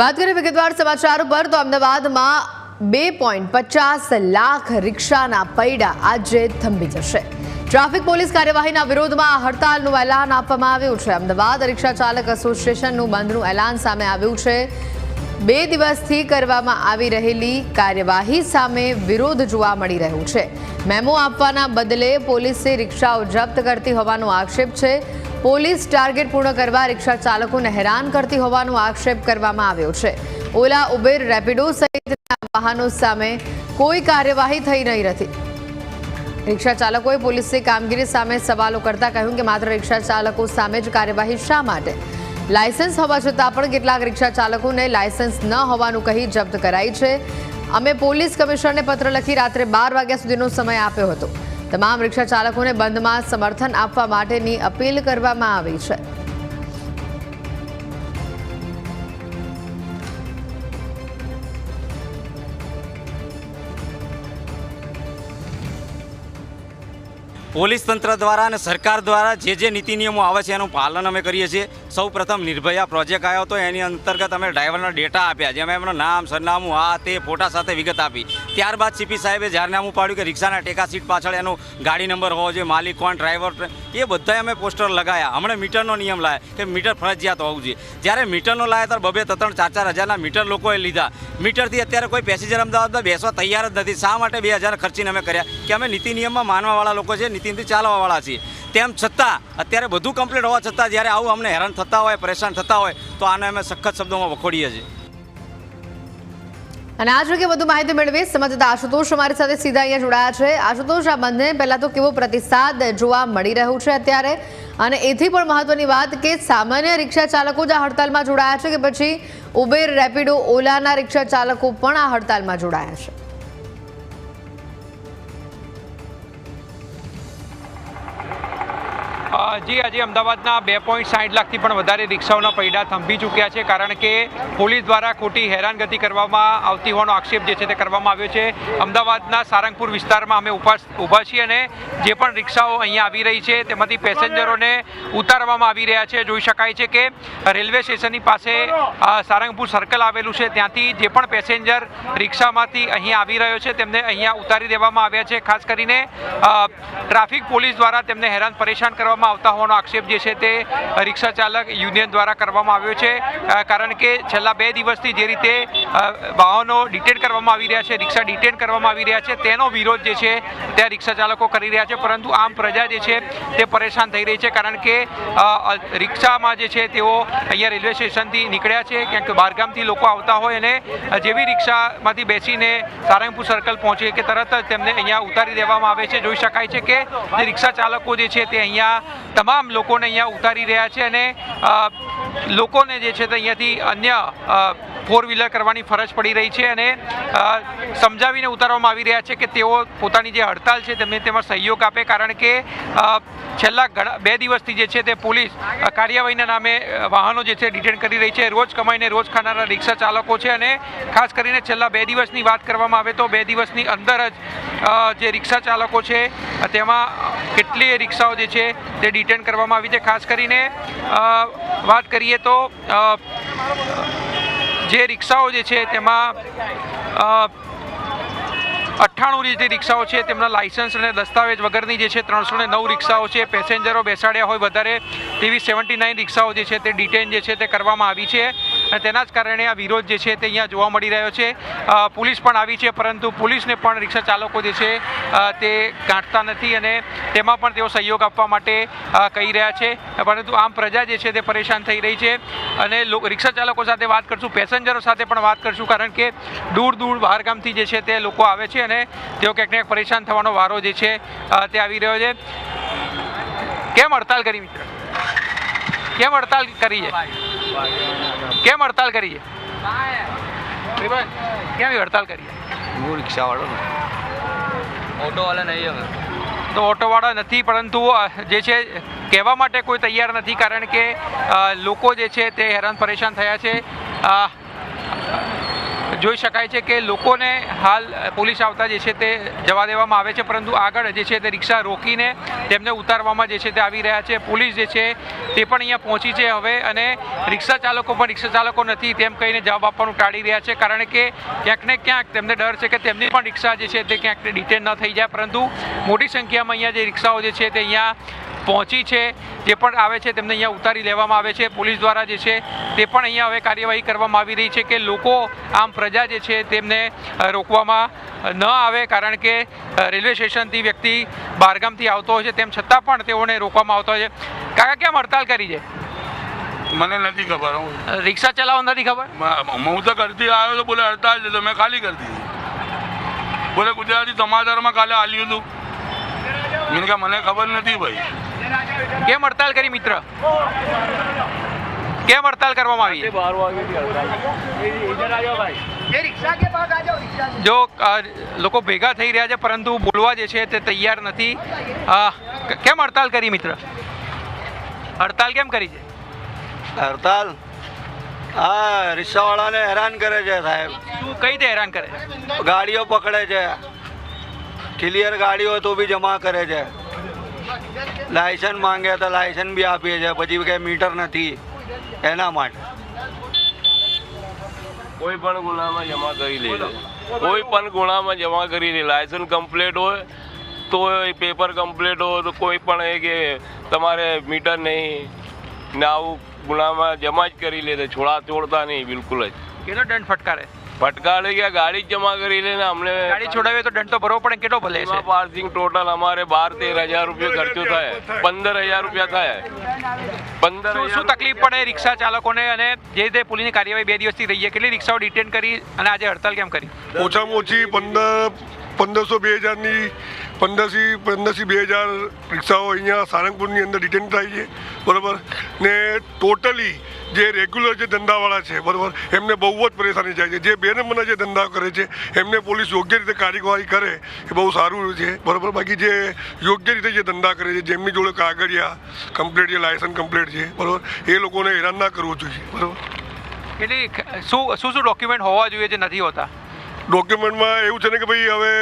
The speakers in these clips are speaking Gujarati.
વાત કરીએ વિગતવાર સમાચાર પર તો અમદાવાદમાં બે પોઈન્ટ પચાસ લાખ રિક્ષાના પૈડા આજે થંભી જશે. ટ્રાફિક પોલીસ કાર્યવાહીના વિરોધમાં હડતાલનું એલાન આપવામાં આવ્યું છે. અમદાવાદ રિક્ષા ચાલક એસોસિએશનનું બંધનું એલાન સામે આવ્યું છે. બે દિવસથી કરવામાં આવી રહેલી કાર્યવાહી સામે વિરોધ જોવા મળી રહ્યું છે. મેમો આપવાના બદલે પોલીસે રિક્ષાઓ જપ્ત કરતી હોવાનો આક્ષેપ છે. પોલીસ ટાર્ગેટ પૂર્ણ કરવા રિક્ષા ચાલકોને હેરાન કરતી હોવાનો આક્ષેપ કરવામાં આવ્યો છે. ઓલા ઉબેર રેપિડો સહિતના વાહનો સામે કોઈ કાર્યવાહી થઈ નહીં નથી રિક્ષા ચાલકોએ પોલીસની કામગીરી સામે સવાલો કરતા કહ્યું કે માત્ર રિક્ષા ચાલકો સામે જ કાર્યવાહી શા માટે? લાયસન્સ હોવા છતાં પણ કેટલાક રિક્ષા ચાલકોને લાયસન્સ ન હોવાનું કહી જપ્ત કરાઈ છે. અમે પોલીસ કમિશનરને પત્ર લખી રાત્રે બાર વાગ્યા સુધીનો સમય આપ્યો હતો. તમામ રિક્ષા ચાલકોને બંધમાં સમર્થન આપવા માટેની અપીલ કરવામાં આવી છે. પોલીસ તંત્ર દ્વારા અને સરકાર દ્વારા જે જે નીતિ નિયમો આવે છે એનું પાલન અમે કરીએ છીએ. સૌ પ્રથમ નિર્ભયા પ્રોજેક્ટ આવ્યો હતો એની અંતર્ગત અમે ડ્રાઈવરના ડેટા આપ્યા, જેમાં એમનું નામ, સરનામું, આ તે ફોટા સાથે વિગત આપી. ત્યારબાદ સીપી સાહેબે જાહેરનામું પાડ્યું કે રિક્ષાના ટેકા સીટ પાછળ એનો ગાડી નંબર હોવો જોઈએ, માલિક કોણ, ડ્રાઈવર એ બધા અમે પોસ્ટર લગાવ્યા હમણાં મીટરનો નિયમ લાયા કે મીટર ફરજિયાત હોવું જોઈએ. જ્યારે મીટરનો લાયા ત્યારે બબે ત્રણ ચાર ચાર હજારના મીટર લોકોએ લીધા. મીટરથી અત્યારે કોઈ પેસેન્જર અમદાવાદમાં બેસવા તૈયાર જ નથી. શા માટે બે હજાર ખર્ચીને અમે કર્યા? કે અમે નીતિ નિયમમાં માનવાવાળા લોકો છે નીતિથી ચાલવાવાળા છીએ. તેમ છતાં, અત્યારે બધું કમ્પ્લીટ હોવા છતાં જ્યારે આવું અમને હેરાન થતા હોય, પરેશાન થતા હોય, તો આને અમે સખત શબ્દોમાં વખોડીએ છીએ. અને આજ કે વધુ માહિતી મેળવી સમજતા આશુતોષ અમારી સાથે સીધા અહીંયા જોડાયા છે. આશુતોષ, આ બંને પહેલાં તો કેવો પ્રતિસાદ જોવા મળી રહ્યું છે અત્યારે? અને એથી પણ મહત્વની વાત કે સામાન્ય રિક્ષા ચાલકો જ આ હડતાલમાં જોડાયા છે કે પછી ઉબેર, રેપિડો, ઓલાના રિક્ષા ચાલકો પણ આ હડતાલમાં જોડાયા છે? જી, આજે અમદાવાદના બે પોઈન્ટ સાઠ લાખથી પણ વધારે રિક્ષાઓના પૈડા થંભી ચૂક્યા છે, કારણ કે પોલીસ દ્વારા ખોટી હેરાનગતિ કરવામાં આવતી હોવાનો આક્ષેપ જે છે તે કરવામાં આવ્યો છે. અમદાવાદના સારંગપુર વિસ્તારમાં અમે ઊભા છીએ અને જે પણ રિક્ષાઓ અહીંયા આવી રહી છે, તેમાંથી પેસેન્જરોને ઉતારવામાં આવી રહ્યા છે. જોઈ શકાય છે કે રેલવે સ્ટેશનની પાસે સારંગપુર સર્કલ આવેલું છે, ત્યાંથી જે પણ પેસેન્જર રિક્ષામાંથી અહીંયા આવી રહ્યો છે, તેમને અહીંયા ઉતારી દેવામાં આવ્યા છે. ખાસ કરીને ટ્રાફિક પોલીસ દ્વારા તેમને હેરાન પરેશાન કરવામાં આવતા હોવાનો આક્ષેપ જે છે તે રિક્ષા ચાલક યુનિયન દ્વારા કરવામાં આવ્યો છે. કારણ કે છેલ્લા બે દિવસથી જે રીતે વાહનો ડિટેન કરવામાં આવી રહ્યા છે, રિક્ષા ડિટેન કરવામાં આવી રહ્યા છે, તેનો વિરોધ જે છે તે રિક્ષા ચાલકો કરી રહ્યા છે. પરંતુ આમ પ્રજા જે છે તે પરેશાન થઈ રહી છે કારણ કે રિક્ષામાં જે છે તેઓ અહીંયા રેલવે સ્ટેશનથી નીકળ્યા છે. ક્યાંક બહારગામથી લોકો આવતા હોય અને જેવી રિક્ષામાંથી બેસીને સારંગપુર સર્કલ પહોંચે કે તરત જ તેમને અહીંયા ઉતારી દેવામાં આવે છે. જોઈ શકાય છે કે રિક્ષા ચાલકો જે છે તે અહીંયા તમામ લોકોને અહીંયા ઉતારી રહ્યા છે અને લોકોને જે છે તે અહીંયાથી અન્ય ફોર વ્હીલર કરવાની ફરજ પડી રહી છે અને સમજાવીને ઉતારવામાં આવી રહ્યા છે કે તેઓ પોતાની જે હડતાલ છે તેમને તેમાં સહયોગ આપે કારણ કે છેલ્લા ઘણા, બે દિવસથી જે છે તે પોલીસ કાર્યવાહીના નામે વાહનો જે છે ડિટેન કરી રહી છે, રોજ કમાઈને રોજ ખાનારા રિક્ષા ચાલકો છે અને ખાસ કરીને છેલ્લા બે દિવસની વાત કરવામાં આવે તો બે દિવસની અંદર જ જે રિક્ષા ચાલકો છે, તેમાં કેટલીય રિક્ષાઓ જે છે તે ડિટેન કરવામાં આવી છે. ખાસ કરીને વાત કરીએ તો જે રિક્ષાઓ જે છે તેમાં અઠ્ઠાણું જે રિક્ષાઓ છે તેમના લાયસન્સ અને દસ્તાવેજ વગરની જે છે ત્રણસો ને નવ રિક્ષાઓ છે પેસેન્જરો બેસાડ્યા હોય વધારે. તેવી સેવન્ટી નાઇન રિક્ષાઓ જે છે તે ડિટેન જે છે તે કરવામાં આવી છે. અને તેના જ કારણે આ વિરોધ જે છે તે અહીંયા જોવા મળી રહ્યો છે. પોલીસ પણ આવી છે, પરંતુ પોલીસને પણ રિક્ષા ચાલકો જે છે તે ગાંઠતા નથી અને તેમાં પણ તેઓ સહયોગ આપવા માટે કહી રહ્યા છે. પરંતુ આમ પ્રજા જે છે તે પરેશાન થઈ રહી છે અને રિક્ષા ચાલકો સાથે વાત કરશું, પેસેન્જરો સાથે પણ વાત કરશું, કારણ કે દૂર દૂર બહારગામથી જે છે તે લોકો આવે છે અને તેઓ ક્યાંક ક્યાંક પરેશાન થવાનો વારો જે છે તે આવી રહ્યો છે. કેમ હડતાલ કરી મિત્ર? કેમ હડતાલ કરી છે? કેમ હડતાલ કરી છે કેમ હડતાલ કરી છે હું રિક્ષાવાળો ને. ઓટોવાળા નહીં અમે તો ઓટોવાળા નથી પરંતુ જે છે કહેવા માટે કોઈ તૈયાર નથી કારણ કે લોકો જે છે તે હેરાન પરેશાન થયા છે. જોઈ શકાય છે કે લોકોને હાલ પોલીસ આવતા જે છે તે જવા દેવામાં આવે છે, પરંતુ આગળ જે છે તે રિક્ષા રોકીને તેમને ઉતારવામાં જે છે તે આવી રહ્યા છે. પોલીસ જે છે તે પણ અહીંયા પહોંચી છે હવે અને રિક્ષા ચાલકો પણ રિક્ષા ચાલકો નથી તેમ કહીને જવાબ આપવાનું ટાળી રહ્યા છે, કારણ કે ક્યાંક ને ક્યાંક તેમને ડર છે કે તેમની પણ રિક્ષા જે છે તે ક્યાંક ડિટેન ન થઈ જાય, પરંતુ મોટી સંખ્યામાં અહીંયા જે રિક્ષાઓ જે છે તે અહીંયા પહોંચી છે જે પણ આવે છે તેમને અહીંયા ઉતારી લેવામાં આવે છે. પોલીસ દ્વારા જે છે તે પણ અહીંયા હવે કાર્યવાહી કરવામાં આવી રહી છે કે લોકો આમ પ્રજા જે છે તેમને રોકવામાં ન આવે કારણ કે રેલવે સ્ટેશનથી વ્યક્તિ બહારગામથી આવતો હોય છે તેમ છતાં પણ તેઓને રોકવામાં આવતો હોય છે. કાકા કેમ હડતાલ કરી છે? મને નથી ખબર હું રિક્ષા ચલાવવા નથી ખબર? હું તો ઘરથી આવ્યો તો બોલે હડતાલ છે તો મેં ખાલી કરી દીધી. બોલે ગુજરાતી સમાચારમાં કાલે હાલ્યું હતું. મેં કહ્યું મને ખબર નથી ભાઈ. કેમ હડતાલ કરી મિત્ર? કેમ હડતાલ કરવામાં આવી? જો લોકો ભેગા થઈ રહ્યા છે પરંતુ બોલવા જે છે તે તૈયાર નથી. કેમ હડતાલ કરી મિત્ર? હડતાલ કેમ કરી છે? હડતાલ? હા રિક્ષાવાળાને હેરાન કરે છે સાહેબ. શું કઈ રીતે હેરાન કરે? છે? ગાડીઓ પકડે છે. ક્લિયર ગાડીઓ તો બી જમા કરે છે. લાયસન્સ માંગે તો લાયસન્સ બી આપીએ છીએ. પછી કે મીટર નથી. એના માટે. કોઈ પણ ગુનામાં જમા કરી લે કોઈ પણ ગુનામાં જમા કરી લે. લાયસન્સ કમ્પ્લીટ હોય તો એ પેપર કમ્પ્લીટ હોય તો કોઈ પણ એ કે તમારે મીટર નહીં. ને આવું ગુનામાં જમા જ કરી લે છે. છોડા છોડતા નહીં બિલકુલ જ. કેટલો દંડ ફટકારે? ફટકારે કે ગાડી જ જમા કરી લે અમને ગાડી છોડાવીએ તો દંડ તો ભરવો પડે કેટલો ભલે છે? પાર્કિંગ ટોટલ અમારે બાર તેર હજાર રૂપિયા ખર્ચો થાય. પંદર હજાર રૂપિયા થાય. પંદર શું શું તકલીફ પડે રિક્ષા ચાલકોને? અને જે રીતે પોલીસની કાર્યવાહી બે દિવસથી રહી છે કેટલી રિક્ષાઓ ડિટેન કરી અને આજે હડતાલ કેમ કરી? ઓછામાં ઓછી પંદર પંદરસો બે હજારની પંદરથી પંદરથી બે હજાર રિક્ષાઓ અહીંયા સારંગપુરની અંદર ડિટેન થાય છે બરાબર? ને ટોટલી જે રેગ્યુલર જે ધંધાવાળા છે બરાબર? એમને બહુ જ પરેશાની જાય છે. જે બે નંબરના જે ધંધા કરે છે એમને પોલીસ યોગ્ય રીતે કાર્યવાહી કરે એ બહુ સારું છે બરાબર? બાકી જે યોગ્ય રીતે જે ધંધા કરે છે જેમની જોડે કાગળિયા કમ્પ્લીટ છે લાયસન્સ કમ્પ્લેટ છે બરાબર? એ લોકોને હેરાન ના કરવું જોઈએ બરાબર? એટલે શું શું શું ડોક્યુમેન્ટ હોવા જોઈએ જે નથી હોતા? ડોક્યુમેન્ટમાં એવું છે ને કે ભાઈ હવે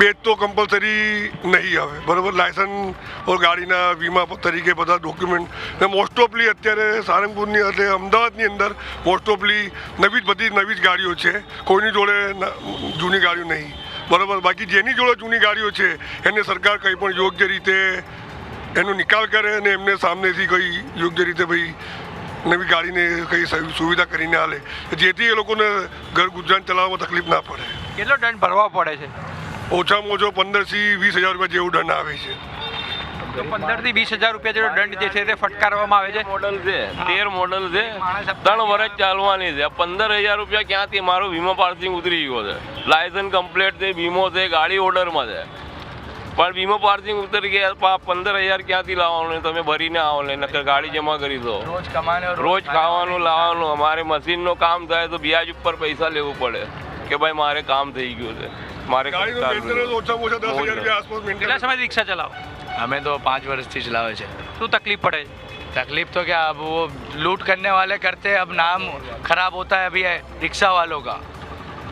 બેજ તો કમ્પલસરી નહીં આવે. બરાબર? લાયસન્સ ઓર ગાડીના વીમા તરીકે બધા ડોક્યુમેન્ટ ને મોસ્ટ ઓફલી અત્યારે સારંગપુરની એટલે અમદાવાદની અંદર મોસ્ટ ઓફલી નવી જ બધી નવી જ ગાડીઓ છે. કોઈની જોડે જૂની ગાડીઓ નહીં. બરાબર? બાકી જેની જોડે જૂની ગાડીઓ છે, એને સરકાર કંઈ પણ યોગ્ય રીતે એનો નિકાલ કરે અને એમને સામનેથી કંઈ યોગ્ય રીતે ભાઈ નવી ગાડીને કંઈ સુવિધા કરીને હાલે જેથી એ લોકોને ઘર ગુજરાન ચલાવવામાં તકલીફ ના પડે. કેટલો દંડ ભરવા પડે છે? ઓછામાં ઓછો પંદરથી વીસ હજાર રૂપિયા જેવું દંડ આવે છે. તો પંદરથી વીસ હજાર રૂપિયા જેટલો દંડ જે છે તે ફટકારવામાં આવે છે? મોડલ છે. તેર મોડલ છે. ત્રણ વર્ષ ચાલવાની છે. પંદર હજાર રૂપિયા ક્યાંથી મારો વીમો પાર્સિંગ ઉતરી ગયો છે? લાયસન્સ કમ્પ્લેટ છે વીમો છે ગાડી ઓર્ડરમાં છે. પણ વીમો પાર્સિંગ ઉતરી ગયા પંદર હજાર ક્યાંથી લાવવાનું તમે ભરીને આવો ને નકર ગાડી જમા કરી દો. રોજ કમાને રોજ ખાવાનું લાવવાનું. અમારે મશીનનું કામ થાય તો વ્યાજ ઉપર પૈસા લેવું પડે. કે ભાઈ મારે કામ થઈ ગયું છે. મારે ગાડીનું મેન્ટેનન્સ ઓછામાં ઓછા દસ હજાર રૂપિયા આસપાસ કેટલા મેન્ટેનન્સ સમયથી રિક્ષા ચલાવો हमें तो पाँच वर्ष से चलावे છે શું તકલીફ પડે છે तकलीफ तो क्या अब वो लूट करने वाले करते हैं, अब नाम खराब होता है अभी रिक्शा वालों का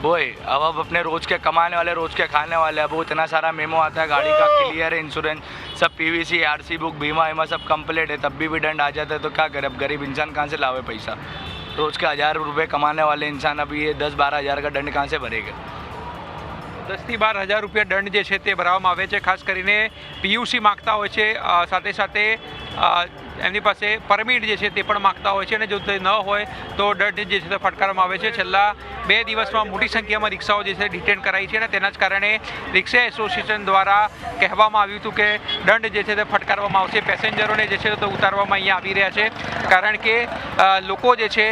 वही अब अब अपने रोज के कमाने वाले रोज के खाने वाले अब वो इतना सारा मेमो आता है गाड़ी का क्लियर है इंश्योरेंस सब पीवीसी आरसी बुक बीमा वीमा सब कंप्लीट है तब भी भी दंड आ जाता है तो क्या करे अब गरीब इंसान कहाँ से लावे पैसा रोज के हज़ार रुपये कमाने वाले इंसान अभी ये दस बारह हज़ार का दंड कहाँ से भरेगा દસથી બાર હજાર રૂપિયા દંડ જે છે તે ભરાવવામાં આવે છે. ખાસ કરીને પીયુસી માગતા હોય છે સાથે સાથે એમની પાસે પરમિટ જે છે તે પણ માગતા હોય છે અને જો તે ન હોય તો દંડ જે છે તે ફટકારવામાં આવે છે. છેલ્લા બે દિવસમાં મોટી સંખ્યામાં રિક્ષાઓ જે છે ડિટેન કરાઈ છે અને તેના જ કારણે રિક્ષા એસોસિએશન દ્વારા કહેવામાં આવ્યું હતું કે દંડ જે છે તે ફટકારવામાં આવશે. પેસેન્જરોને જે છે તે ઉતારવામાં અહીંયા આવી રહ્યા છે. કારણ કે લોકો જે છે,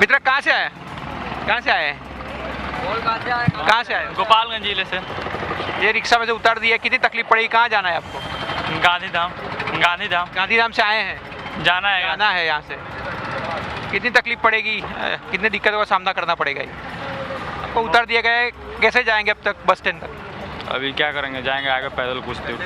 મિત્ર, કાં છે? કાં છે? આયા कहाँ से आए गोपालगंज ज़िले से। ये रिक्शा में से उतार दिया कितनी तकलीफ़ पड़ी? कहाँ जाना है आपको? गांधी धाम गांधी धाम गांधीधाम से आए हैं? जाना है जाना है यहाँ से। कितनी तकलीफ़ पड़ेगी? कितनी दिक्कतों का सामना करना पड़ेगा ये? आपको उतार दिया गया है। कैसे जाएँगे अब तक बस स्टैंड तक? अभी क्या करेंगे? जाएँगे आगे पैदल कुछ दूर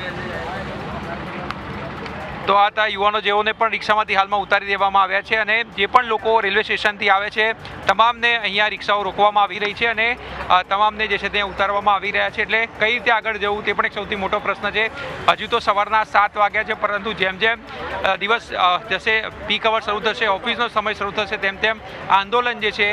તો આ હતા યુવાનો જેઓને પણ રિક્ષામાંથી હાલમાં ઉતારી દેવામાં આવ્યા છે અને જે પણ લોકો રેલવે સ્ટેશનથી આવે છે, તમામને અહીંયા રિક્ષાઓ રોકવામાં આવી રહી છે અને તમામને જે છે તે ઉતારવામાં આવી રહ્યા છે. એટલે કઈ રીતે આગળ જવું તે પણ એક સૌથી મોટો પ્રશ્ન છે. હજુ તો સવારના સાત વાગ્યા છે, પરંતુ જેમ જેમ દિવસ જશે પીક અવર શરૂ થશે ઓફિસનો સમય શરૂ થશે, તેમ તેમ આંદોલન જે છે